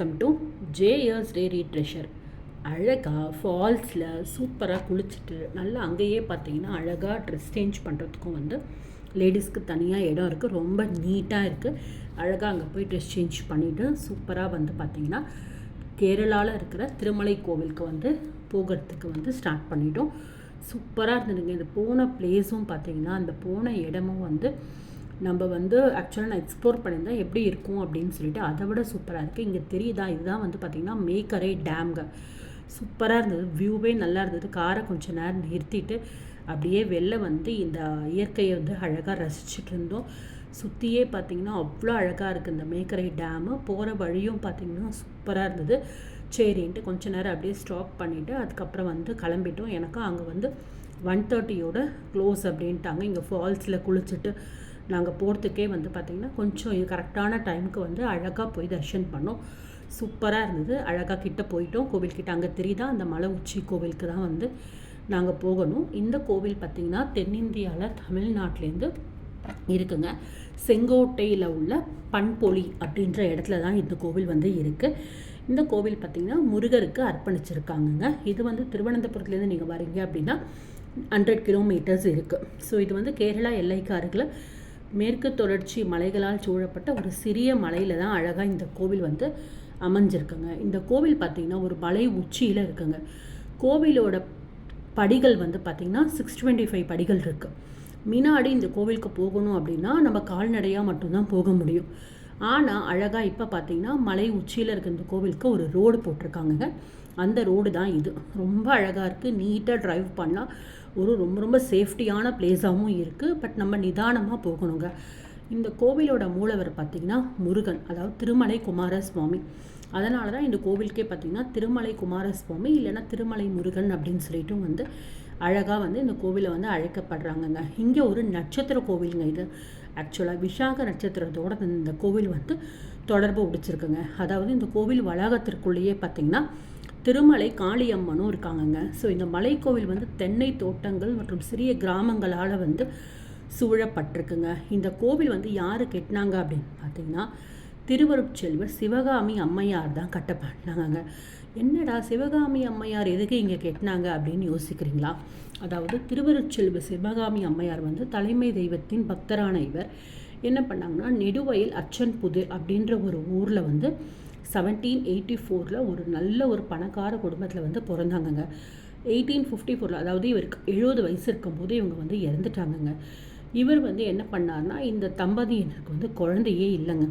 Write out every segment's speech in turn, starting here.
Welcome to J S dairy treasure அழகாக ஃபால்ஸில் சூப்பராக குளிச்சுட்டு நல்லா அங்கேயே பார்த்தீங்கன்னா அழகாக ட்ரெஸ் சேஞ்ச் பண்ணுறதுக்கும் வந்து லேடிஸ்க்கு தனியாக இடம் இருக்குது ரொம்ப நீட்டாக இருக்குது அழகாக அங்கே போய் ட்ரெஸ் சேஞ்ச் பண்ணிவிட்டு சூப்பராக வந்து பார்த்திங்கன்னா கேரளாவில் இருக்கிற திருமலை கோவிலுக்கு வந்து போகிறதுக்கு வந்து ஸ்டார்ட் பண்ணிட்டோம். சூப்பராக இருந்ததுங்க. இது போன பிளேஸும் பார்த்தீங்கன்னா அந்த போன இடமும் வந்து நம்ம வந்து ஆக்சுவலாக நான் எக்ஸ்ப்ளோர் பண்ணியிருந்தேன் எப்படி இருக்கும் அப்படின்னு சொல்லிட்டு அதை விட சூப்பராக இருக்குது இங்கே தெரியுதா? இதுதான் வந்து பார்த்திங்கன்னா மேக்கரை டேம்ங்க. சூப்பராக இருந்தது. வியூவே நல்லா இருந்தது. காரை கொஞ்சம் நேரம் நிறுத்திட்டு அப்படியே வெளில வந்து இந்த இயற்கையை வந்து அழகாக ரசிச்சுட்டு இருந்தோம். சுற்றியே பார்த்திங்கன்னா அவ்வளோ அழகாக இருக்குது இந்த மேக்கரை டேமு. போகிற வழியும் பார்த்திங்கன்னா சூப்பராக இருந்தது. சரின்ட்டு கொஞ்ச நேரம் அப்படியே ஸ்டாப் பண்ணிவிட்டு அதுக்கப்புறம் வந்து கிளம்பிட்டோம். எனக்கும் அங்கே வந்து ஒன் தேர்ட்டியோட க்ளோஸ் அப்படின்ட்டாங்க. இங்கே ஃபால்ஸில் குளிச்சுட்டு நாங்கள் போகிறதுக்கே வந்து பார்த்திங்கன்னா கொஞ்சம் கரெக்டான டைமுக்கு வந்து அழகாக போய் தர்ஷன் பண்ணோம். சூப்பராக இருந்தது. அழகாக கிட்ட போயிட்டோம். கோவில்கிட்ட அங்கே தெரியுதா? அந்த மலை உச்சி கோவிலுக்கு தான் வந்து நாங்கள் போகணும். இந்த கோவில் பார்த்திங்கன்னா தென்னிந்தியாவில் தமிழ்நாட்டிலேருந்து இருக்குங்க. செங்கோட்டையில் உள்ள பண்பொலி அப்படின்ற இடத்துல தான் இந்த கோவில் வந்து இருக்குது இந்த கோவில் பார்த்திங்கன்னா முருகருக்கு அர்ப்பணிச்சிருக்காங்கங்க. இது வந்து திருவனந்தபுரத்துலேருந்து நீங்கள் வரீங்க அப்படின்னா ஹண்ட்ரட் கிலோமீட்டர்ஸ் இருக்குது ஸோ இது வந்து கேரளா எல்லைக்கு அருகில் மேற்கு தொடர்ச்சி மலைகளால் சூழப்பட்ட ஒரு சிறிய மலையில் தான் அழகாக இந்த கோவில் வந்து அமைஞ்சிருக்குங்க. இந்த கோவில் பார்த்திங்கன்னா ஒரு மலை உச்சியில் இருக்குங்க. கோவிலோட படிகள் வந்து பார்த்திங்கன்னா சிக்ஸ் டுவெண்ட்டி ஃபைவ் படிகள் இருக்குது முன்னாடி இந்த கோவிலுக்கு போகணும் அப்படின்னா நம்ம கால்நடையாக மட்டும்தான் போக முடியும். ஆனால் அழகாக இப்போ பார்த்திங்கன்னா மலை உச்சியில் இருக்க இந்த கோவிலுக்கு ஒரு ரோடு போட்டிருக்காங்க அந்த ரோடு தான் இது. ரொம்ப அழகாக இருக்குது நீட்டாக ட்ரைவ் பண்ணால் ஒரு ரொம்ப ரொம்ப சேஃப்டியான பிளேஸாகவும் இருக்குது பட் நம்ம நிதானமாக போகணுங்க. இந்த கோவிலோட மூலவர் பார்த்திங்கன்னா முருகன் அதாவது திருமலை குமாரசுவாமி அதனால தான் இந்த கோவிலுக்கே பார்த்திங்கன்னா திருமலை குமாரசுவாமி இல்லைன்னா திருமலை முருகன் அப்படின்னு சொல்லிட்டு வந்து அழகாக வந்து இந்த கோவிலை வந்து அழைக்கப்படுறாங்கங்க. இங்கே ஒரு நட்சத்திர கோவிலுங்க இது. ஆக்சுவலாக விசாக நட்சத்திரத்தோட இந்த கோவில் வந்து தொடர்பு உடிச்சிருக்குங்க அதாவது இந்த கோவில் வளாகத்திற்குள்ளேயே பார்த்திங்கன்னா திருமலை காளியம்மனும் இருக்காங்கங்க. ஸோ இந்த மலைக்கோவில் வந்து தென்னை தோட்டங்கள் மற்றும் சிறிய கிராமங்களால் வந்து சூழப்பட்டிருக்குங்க. இந்த கோவில் வந்து யார் கெட்டினாங்க அப்படின்னு பார்த்தீங்கன்னா திருவருட்செல்வர் சிவகாமி அம்மையார் தான் கட்டப்பட்டாங்க என்னடா சிவகாமி அம்மையார் எதுக்கு இங்கே கெட்டினாங்க அப்படின்னு யோசிக்கிறீங்களா? அதாவது திருவருட்செல்வ சிவகாமி அம்மையார் வந்து தலைமை தெய்வத்தின் பக்தரான இவர். என்ன பண்ணாங்கன்னா நெடுவயல் அச்சன் புதிர் அப்படின்ற ஒரு ஊரில் வந்து செவன்டீன் எயிட்டி ஃபோரில் ஒரு நல்ல ஒரு பணக்கார குடும்பத்தில் வந்து பிறந்தாங்கங்க. எயிட்டீன் ஃபிஃப்டி ஃபோரில் அதாவது இவருக்கு எழுபது வயசு இருக்கும்போது இவங்க வந்து இறந்துட்டாங்கங்க. இவர் வந்து என்ன பண்ணார்னா இந்த தம்பதியினருக்கு வந்து குழந்தையே இல்லைங்க.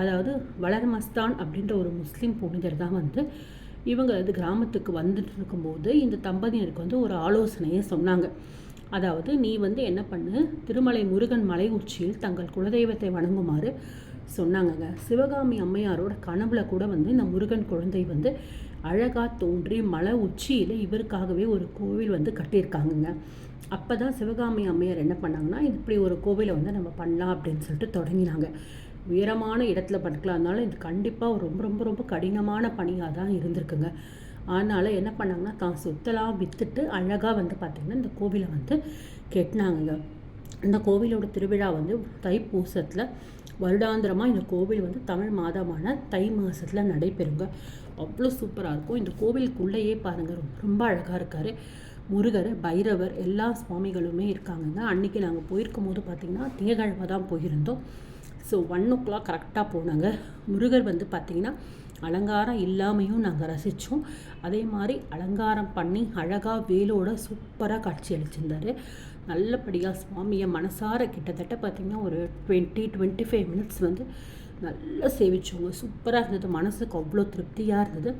அதாவது வளர்மஸ்தான் அப்படின்ற ஒரு முஸ்லீம் புனிதர் தான் வந்து இவங்க அது கிராமத்துக்கு வந்துட்டு இருக்கும்போது இந்த தம்பதியினருக்கு வந்து ஒரு ஆலோசனையை சொன்னாங்க. அதாவது நீ வந்து என்ன பண்ணு திருமலை முருகன் மலை உச்சியில் தங்கள் குலதெய்வத்தை வணங்குமாறு சொன்னாங்கங்க. சிவகாமி அம்மையாரோட கனவுல கூட வந்து இந்த முருகன் குழந்தை வந்து அழகாக தோன்றி மலை உச்சியில் இவருக்காகவே ஒரு கோவில் வந்து கட்டியிருக்காங்கங்க. அப்போ தான் சிவகாமி அம்மையார் என்ன பண்ணாங்கன்னா இப்படி ஒரு கோவிலை வந்து நம்ம பண்ணலாம் அப்படின்னு சொல்லிட்டு தொடங்கினாங்க. உயரமான இடத்துல படுக்கலாம்னாலும் இது கண்டிப்பாக ரொம்ப ரொம்ப ரொம்ப கடினமான பணியாக தான் இருந்திருக்குங்க. அதனால் என்ன பண்ணாங்கன்னா தான் சொத்தெல்லாம் விற்றுட்டு அழகாக வந்து பார்த்திங்கன்னா இந்த கோவிலை வந்து கெட்டினாங்க இந்த கோவிலோட திருவிழா வந்து தைப்பூசத்தில் வருடாந்திரமாக இந்த கோவில் வந்து தமிழ் மாதமான தை மாதத்தில் நடைபெறுங்க. அவ்வளோ சூப்பராக இருக்கும். இந்த கோவிலுக்குள்ளேயே பாருங்கள் ரொம்ப ரொம்ப அழகாக இருக்கார். முருகர் பைரவர் எல்லா சுவாமிகளுமே இருக்காங்கங்க. அன்றைக்கி நாங்கள் போயிருக்கும் போது பார்த்திங்கன்னா திங்கக்கிழமை தான் போயிருந்தோம். ஸோ ஒன் ஓ கிளாக் கரெக்டாக போனாங்க. முருகர் வந்து பார்த்திங்கன்னா அலங்காரம் இல்லாமையும் நாங்கள் ரசித்தோம் அதே மாதிரி அலங்காரம் பண்ணி அழகாக வேலோட சூப்பராக காட்சி அளிச்சிருந்தார். நல்லபடியாக சுவாமியை மனசார கிட்டத்தட்ட பார்த்திங்கன்னா ஒரு டுவெண்ட்டி டுவெண்ட்டி ஃபைவ் மினிட்ஸ் வந்து நல்லா சேவிச்சோங்க. சூப்பராக இருந்தது. மனசுக்கு அவ்வளோ திருப்தியாக இருந்தது.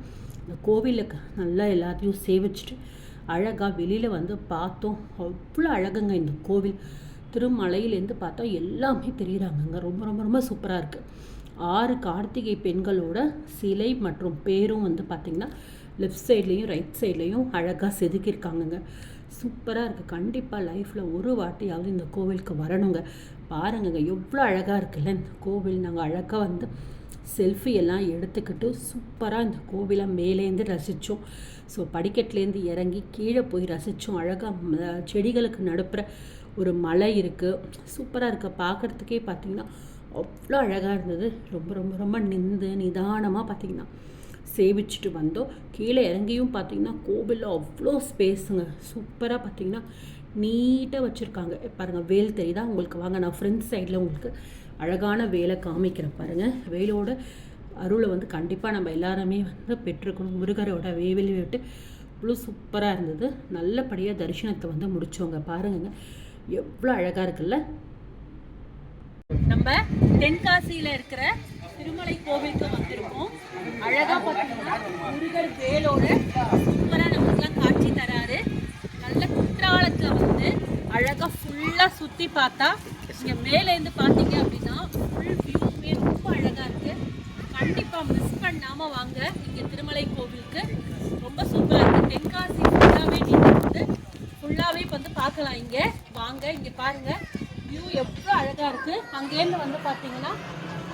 இந்த கோவிலுக்கு நல்லா எல்லாத்தையும் சேவிச்சுட்டு அழகாக வெளியில் வந்து பார்த்தோம். அவ்வளோ அழகுங்க இந்த கோவில். திருமலையிலேருந்து பார்த்தா எல்லாமே தெரியுறாங்கங்க. ரொம்ப ரொம்ப ரொம்ப சூப்பராக இருக்குது ஆறு கார்த்திகை பெண்களோட சிலை மற்றும் பேரும் வந்து பார்த்திங்கன்னா லெஃப்ட் சைட்லேயும் ரைட் சைட்லேயும் அழகாக செதுக்கியிருக்காங்கங்க. சூப்பராக இருக்குது கண்டிப்பாக லைஃப்பில் ஒரு வாட்டியாவது இந்த கோவிலுக்கு வரணுங்க. பாருங்கங்க எவ்வளோ அழகாக இருக்குல்ல இந்த கோவில் நாங்கள் அழகாக வந்து செல்ஃபி எல்லாம் எடுத்துக்கிட்டு சூப்பராக இந்த கோவிலை மேலேருந்து ரசித்தோம் ஸோ படிக்கட்டுலேருந்து இறங்கி கீழே போய் ரசித்தோம் அழகாக செடிகளுக்கு நடுப்புற ஒரு மலை இருக்குது சூப்பராக இருக்க. பார்க்குறதுக்கே பார்த்திங்கன்னா அவ்வளோ அழகாக இருந்தது. ரொம்ப ரொம்ப ரொம்ப நின்று நிதானமாக பார்த்திங்கன்னா சேவிச்சுட்டு வந்தோம். கீழே இறங்கியும் பார்த்தீங்கன்னா கோவிலில் அவ்வளோ ஸ்பேஸுங்க சூப்பராக பார்த்திங்கன்னா நீட்டாக வச்சுருக்காங்க. பாருங்கள் வேல் தெரியுதா? உங்களுக்கு வாங்க நான் ஃப்ரெண்ட்ஸ் சைடில் உங்களுக்கு அழகான வேலை காமிக்கிறேன் பாருங்கள் வேலோட அருளை வந்து கண்டிப்பாக நம்ம எல்லாருமே வந்து பெற்றுக்கணும் முருகரோட வேவலி விட்டு இவ்வளோ சூப்பராக இருந்தது. நல்லபடியாக தரிசனத்தை வந்து முடித்தவங்க பாருங்க எவ்வளோ அழகாக இருக்குல்ல? நம்ம தென்காசியில் இருக்கிற திருமலை கோவிலுக்கு வந்து அழகாக பார்த்தீங்கன்னா முருகர் வேலோட சூப்பராக நம்மளுக்குலாம் காட்சி தராரு. நல்ல குற்றாலத்தில் வந்து அழகாக ஃபுல்லாக சுற்றி பார்த்தா இங்கே மேலேருந்து பார்த்தீங்க அப்படின்னா ஃபுல் வியூமே ரொம்ப அழகாக இருக்குது கண்டிப்பாக மிஸ் பண்ணாமல் வாங்க. இங்கே திருமலை கோவிலுக்கு ரொம்ப சூப்பராக இருக்குது தென்காசி ஃபுல்லாகவே நீங்கள் வந்து ஃபுல்லாகவே வந்து பார்க்கலாம் இங்கே. வாங்க இங்கே பாருங்கள் வியூ எவ்வளோ அழகாக இருக்குது அங்கேருந்து வந்து பார்த்தீங்கன்னா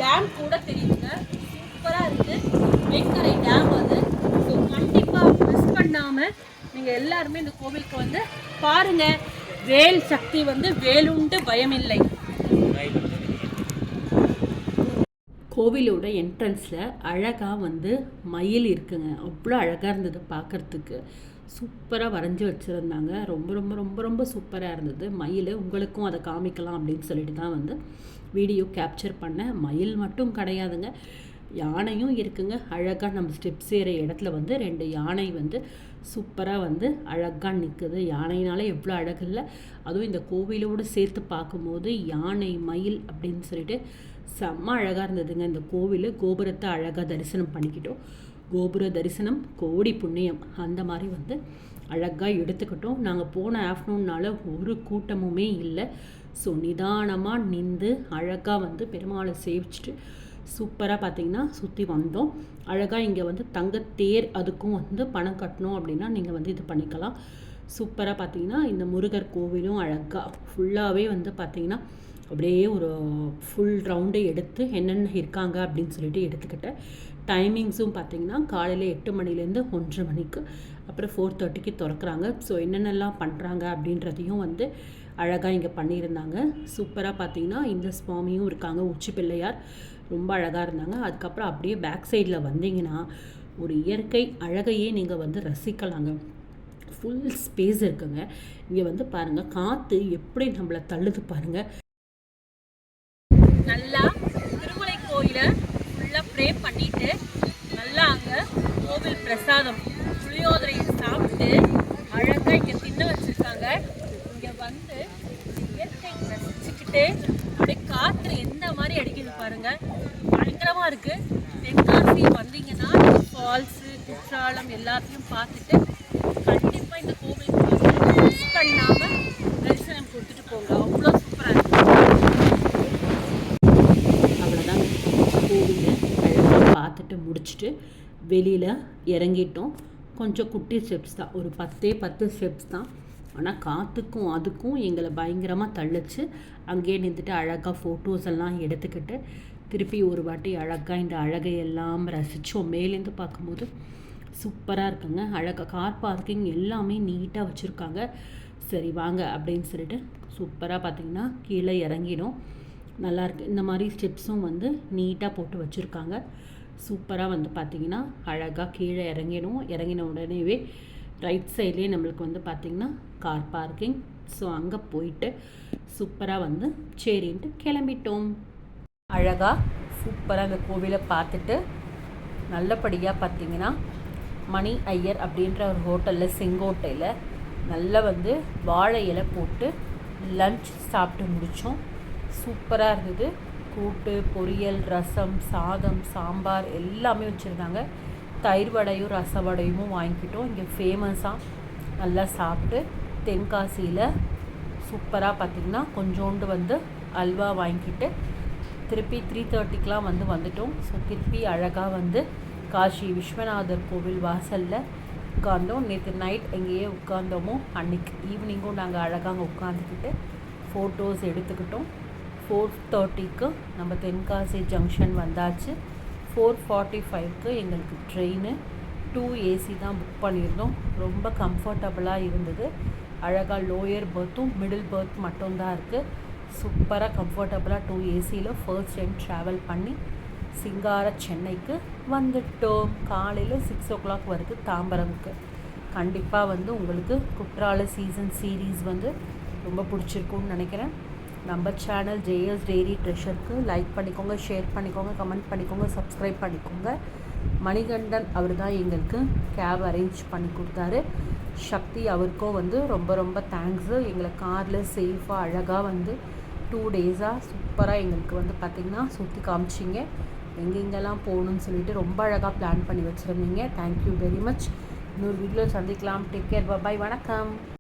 டேம் கூட தெரியுங்க சூப்பராக இருக்குது வெங்கரை டேம் அது. ஸோ கண்டிப்பாக மிஸ் பண்ணாமல் நீங்கள் எல்லாருமே இந்த கோவிலுக்கு வந்து பாருங்கள் வேல் சக்தி வந்து வேலுண்டு பயமில்லை. கோவிலோட என்ட்ரன்ஸில் அழகாக வந்து மயில் இருக்குங்க. அவ்வளோ அழகாக இருந்தது பார்க்குறதுக்கு சூப்பராக வரைஞ்சி வச்சுருந்தாங்க. ரொம்ப ரொம்ப ரொம்ப ரொம்ப சூப்பராக இருந்தது. மயில் உங்களுக்கும் அதை காமிக்கலாம் அப்படின்னு சொல்லிட்டு தான் வந்து வீடியோ கேப்சர் பண்ணேன். மயில் மட்டும் கிடையாதுங்க. யானையும் இருக்குங்க. அழகாக நம்ம ஸ்டெப்ஸ் ஏற இடத்துல வந்து ரெண்டு யானை வந்து சூப்பராக வந்து அழகாக நிற்குது யானைனால எவ்வளோ அழகு இல்லை. அதுவும் இந்த கோவிலோடு சேர்த்து பார்க்கும்போது யானை மயில் அப்படின்னு சொல்லிட்டு செம்ம அழகாக இருந்ததுங்க. இந்த கோவில் கோபுரத்தை அழகாக தரிசனம் பண்ணிக்கிட்டோம். கோபுர தரிசனம் கோடி புண்ணியம் அந்த மாதிரி வந்து அழகாக எடுத்துக்கிட்டோம். நாங்கள் போன ஆஃப்டர்நூன்னால் ஒரு கூட்டமுமே இல்லை. ஸோ நிதானமாக நின்று அழகாக வந்து பெருமாளை சேவிச்சிட்டு சூப்பராக பார்த்தீங்கன்னா சுற்றி வந்தோம். அழகாக இங்கே வந்து தங்கத்தேர் அதுக்கும் வந்து பணம் கட்டணும் அப்படின்னா நீங்கள் வந்து இது பண்ணிக்கலாம். சூப்பராக பார்த்தீங்கன்னா இந்த முருகர் கோவிலும் அழகாக ஃபுல்லாகவே வந்து பார்த்தீங்கன்னா அப்படியே ஒரு ஃபுல் ரவுண்டை எடுத்து என்னென்ன இருக்காங்க அப்படின்னு சொல்லிட்டு எடுத்துக்கிட்டேன். டைமிங்ஸும் பார்த்தீங்கன்னா காலையில் எட்டு மணிலேருந்து ஒன்றரை மணிக்கு அப்புறம் ஃபோர் தேர்ட்டிக்கு திறக்கிறாங்க. ஸோ என்னென்னலாம் பண்ணுறாங்க அப்படின்றதையும் வந்து அழகாக இங்கே பண்ணியிருந்தாங்க. சூப்பராக பார்த்தீங்கன்னா இந்த சுவாமியும் இருக்காங்க உச்சி பிள்ளையார். ரொம்ப அழகாக இருந்தாங்க. அதுக்கப்புறம் அப்படியே பேக் சைடில் வந்தீங்கன்னா ஒரு இயற்கை அழகையே நீங்கள் வந்து ரசிக்கலாங்க. ஃபுல் ஸ்பேஸ் இருக்குங்க. இங்கே வந்து பாருங்கள் காற்று எப்படி நம்மளை தள்ளுது பாருங்கள் நல்லா திருமலை கோயிலை ஃபுல்லாக ப்ரே பண்ணிவிட்டு நல்லா அங்கே கோவில் பிரசாதம் புளியோதரையை சாப்பிட்டு அழகாக இங்கே தின்ன வச்சுருக்காங்க. இங்கே வந்து இயற்கை ரசிச்சுக்கிட்டே அப்படியே காற்று எந்த மாதிரி அடிக்குது பாருங்கள் பயங்கரமாக இருக்குது தென்காசி வந்தீங்கன்னா ஃபால்ஸு குற்றாலம் எல்லாத்தையும் பார்த்துட்டு கண்டிப்பாக இந்த கோவிலுக்கு மிஸ் பண்ணாமல் தரிசனம் கொடுத்துட்டு போங்க. அவ்வளோ சூப்பராக இருக்குது அவ்வளோதாங்க கோவிலை அழகாக பார்த்துட்டு முடிச்சுட்டு வெளியில் இறங்கிட்டோம். கொஞ்சம் குட்டி ஸ்டெப்ஸ் தான். ஒரு பத்தே பத்து ஸ்டெப்ஸ் தான். ஆனால் காற்றுக்கும் அதுக்கும் எங்களை பயங்கரமாக தள்ளிச்சு. அங்கேயே நின்றுட்டு அழகாக ஃபோட்டோஸ் எல்லாம் எடுத்துக்கிட்டு திருப்பி ஒரு வாட்டி அழகாக இந்த அழகையெல்லாம் ரசித்தோம் மேலேருந்து பார்க்கும்போது சூப்பராக இருக்குங்க. அழகாக கார் பார்க்கிங் எல்லாமே நீட்டாக வச்சுருக்காங்க. சரி வாங்க அப்படின்னு சொல்லிட்டு சூப்பராக பார்த்தீங்கன்னா கீழே இறங்கிடும் நல்லாயிருக்கு இந்த மாதிரி ஸ்டெப்ஸும் வந்து நீட்டாக போட்டு வச்சுருக்காங்க. சூப்பராக வந்து பார்த்திங்கன்னா அழகாக கீழே இறங்கிடும் இறங்கின உடனேவே ரைட் சைட்லேயே நம்மளுக்கு வந்து பார்த்திங்கன்னா கார் பார்க்கிங் ஸோ அங்கே போயிட்டு சூப்பராக வந்து சரின்ட்டு கிளம்பிட்டோம். அழகாக சூப்பராக அந்த கோவிலை பார்த்துட்டு நல்லபடியாக பார்த்தீங்கன்னா மணி ஐயர் அப்படின்ற ஒரு ஹோட்டலில் செங்கோட்டையில் நல்லா வந்து வாழை இலை போட்டு லஞ்ச் சாப்பிட்டு முடித்தோம் சூப்பராக இருந்தது. கூட்டு பொரியல் ரசம் சாதம் சாம்பார் எல்லாமே வச்சுருந்தாங்க. தயிர் வடையும் ரச வடையும் வாங்கிக்கிட்டோம். இங்கே ஃபேமஸாக நல்லா சாப்பிட்டு தென்காசியில் சூப்பராக பார்த்திங்கன்னா கொஞ்சோண்டு வந்து அல்வா வாங்கிக்கிட்டு திருப்பி த்ரீ தேர்ட்டிக்கெலாம் வந்து வந்துட்டோம். ஸோ திருப்பி அழகாக வந்து காஷி விஸ்வநாதர் கோவில் வாசலில் உட்காந்தோம் நேற்று நைட் எங்கேயே உட்காந்தோமோ அன்றைக்கி ஈவினிங்கும் நாங்கள் அழகாக அங்கே உட்காந்துக்கிட்டு ஃபோட்டோஸ் எடுத்துக்கிட்டோம். ஃபோர் தேர்ட்டிக்கு நம்ம தென்காசி ஜங்ஷன் வந்தாச்சு. ஃபோர் ஃபார்ட்டி ஃபைவ்க்கு எங்களுக்கு ட்ரெயின் டூ ஏசி தான் புக் பண்ணியிருந்தோம். ரொம்ப கம்ஃபர்டபுளாக இருந்தது. அழகாக லோயர் பர்த்தும் மிடில் பர்த் மட்டும்தான் இருக்குது சூப்பராக கம்ஃபர்டபுளாக டூ ஏசியில் ஃபர்ஸ்ட் டைம் ட்ராவல் பண்ணி சிங்கார சென்னைக்கு வந்துட்டோம். காலையில் சிக்ஸ் ஓ கிளாக் வருது தாம்பரமுக்கு. கண்டிப்பாக வந்து உங்களுக்கு குற்றால சீசன் சீரீஸ் வந்து ரொம்ப பிடிச்சிருக்குன்னு நினைக்கிறேன். நம்ம சேனல் ஜேஎஸ் டெய்ரி ட்ரெஷருக்கு லைக் பண்ணிக்கோங்க ஷேர் பண்ணிக்கோங்க கமெண்ட் பண்ணிக்கோங்க சப்ஸ்கிரைப் பண்ணிக்கோங்க. மணிகண்டன் அவர் தான் எங்களுக்கு கேப் அரேஞ்ச் பண்ணி கொடுத்தாரு. சக்தி அவருக்கும் வந்து ரொம்ப ரொம்ப தேங்க்ஸு எங்களை காரில் சேஃபாக அழகாக வந்து டூ டேஸாக சூப்பராக எங்களுக்கு வந்து பார்த்திங்கன்னா சுற்றி காமிச்சிங்க. எங்கெங்கெல்லாம் போகணும்னு சொல்லிட்டு ரொம்ப அழகாக பிளான் பண்ணி வச்சுருந்தீங்க. தேங்க்யூ வெரி மச் இன்னொரு வீட்டில் சந்திக்கலாம். டேக் கேர் பாய் வணக்கம்.